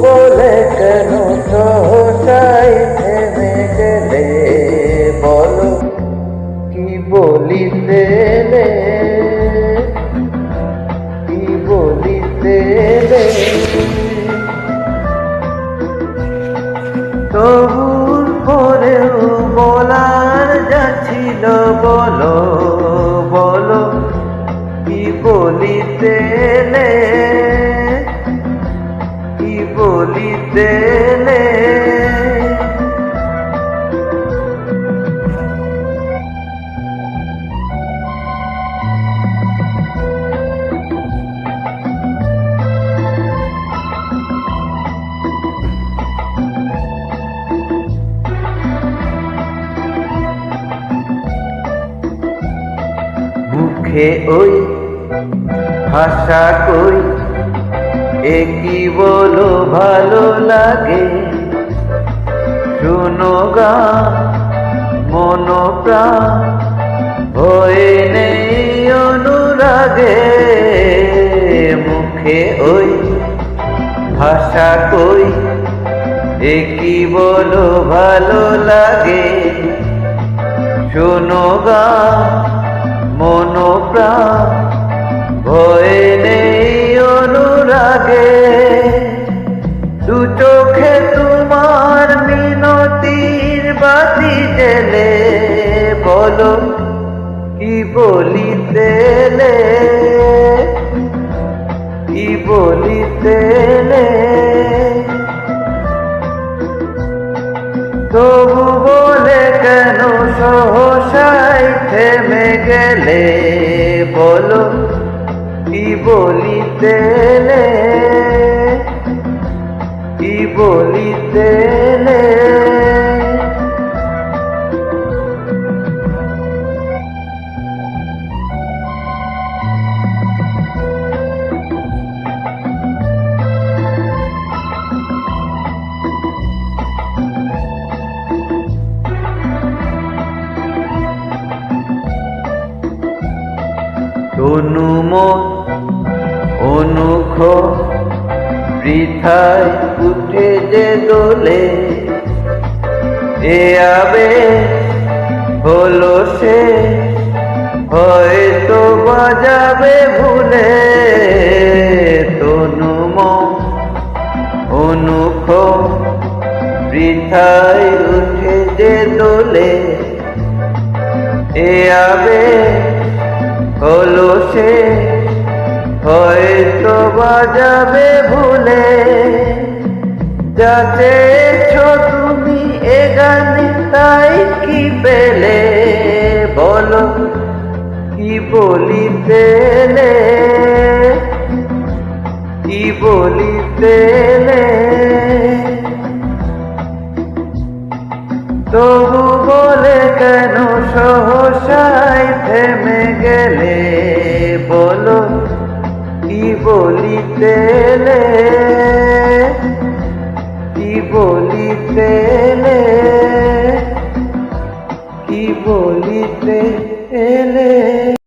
বলে কেন সহসাই থেমে গেলে বলো, কি বলিতে নে? কি বলিতে? তবুর পরেও বলার যাচ্ছিল বলো বলো, কি বলিতে নে? বলিতে মুখে ওই ভাষা কই? এ বলো, ভালো লাগে? শুনো গা মন হয়ে নেই অনুরাগে। মুখে ওই ভাষা কই? এ বলো, ভালো লাগে? শোনো গা মন অনুরাগে দু চোখে তোমার মিনতির বাতি জেলে বলো, কি বলিতে লে কি বলিতে লে তবু বলে কেন সহসাই থেমে গেলে? বলো কি বলিতে? কি বলিতে লে? বৃথায় উঠে যে দোলে এ আবে হলো সে, হয়তো বাজাবে ভুলে। তনুমন অনুখ, বৃথায় উঠে যে দোলে এ আবে হলো সে হয়তো বাজাবে ভুলে যাতে তুমি এ গানে, তাই কি পেলে বলো, কি বলিতে? কি বলিতে লে? তবু বলে কেন সহসাই থেমে গেলে বলো বলিতে? কি বলিতে? কি বলিতে এলে